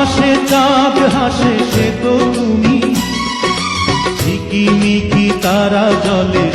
আকাশে চাঁদ হাসে সে তো তুমি। ঝিকিমিকি তারা জলে